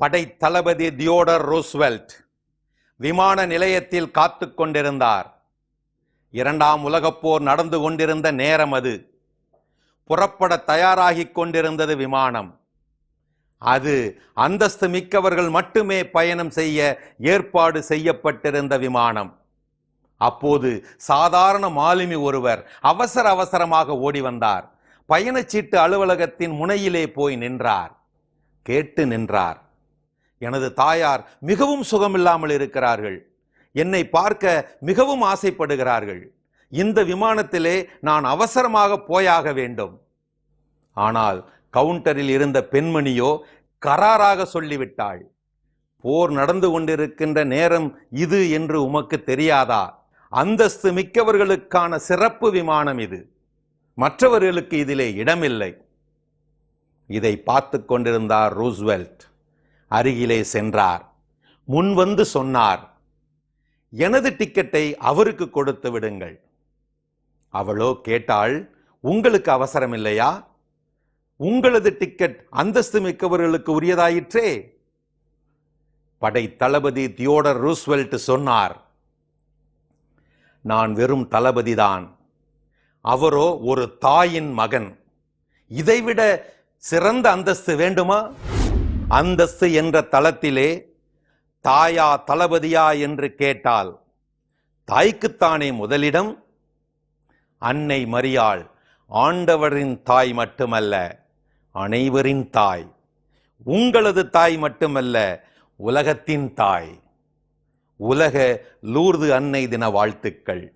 படை தளபதி Theodore Roosevelt விமான நிலையத்தில் காத்து கொண்டிருந்தார். இரண்டாம் உலகப்போர் நடந்து கொண்டிருந்த நேரம் அது. புறப்பட தயாராகிக் கொண்டிருந்தது விமானம். அது அந்தஸ்து மிக்கவர்கள் மட்டுமே பயணம் செய்ய ஏற்பாடு செய்யப்பட்டிருந்த விமானம். அப்போது சாதாரண மாலுமி ஒருவர் அவசர அவசரமாக ஓடி வந்தார். பயணச்சீட்டு அலுவலகத்தின் முனையிலே போய் நின்றார். கேட்டு நின்றார். எனது தாயார் மிகவும் சுகமில்லாமல் இருக்கிறார்கள். என்னை பார்க்க மிகவும் ஆசைப்படுகிறார்கள். இந்த விமானத்திலே நான் அவசரமாக போயாக வேண்டும். ஆனால் கவுண்டரில் இருந்த பெண்மணியோ கராராக சொல்லிவிட்டாள். போர் நடந்து கொண்டிருக்கின்ற நேரம் இது என்று உமக்கு தெரியாதா? அந்தஸ்து மிக்கவர்களுக்கான சிறப்பு விமானம் இது. மற்றவர்களுக்கு இதிலே இடமில்லை. இதை பார்த்து கொண்டிருந்தார் ரூஸ்வெல்ட். அருகிலே சென்றார். முன் வந்து சொன்னார் எனது டிக்கெட்டை அவருக்கு கொடுத்து விடுங்கள். அவளோ கேட்டாள் உங்களுக்கு அவசரம் இல்லையா உங்களது டிக்கெட் அந்தஸ்து மிக்கவர்களுக்கு உரியதாயிற்றே? படை தளபதி தியோடர் ரூஸ்வெல்ட் சொன்னார் நான் வெறும் தளபதிதான் அவரோ ஒரு தாயின் மகன். இதைவிட சிறந்த அந்தஸ்து வேண்டுமா? அந்தஸ்து என்ற தளத்திலே தாயா தளபதியா என்று கேட்டால் தாய்க்குத்தானே முதலிடம்? அன்னை மரியாள் ஆண்டவரின் தாய் மட்டுமல்ல அனைவரின் தாய் உங்களது தாய் மட்டுமல்ல உலகத்தின் தாய். உலக லூர்து அன்னை தின வாழ்த்துக்கள்.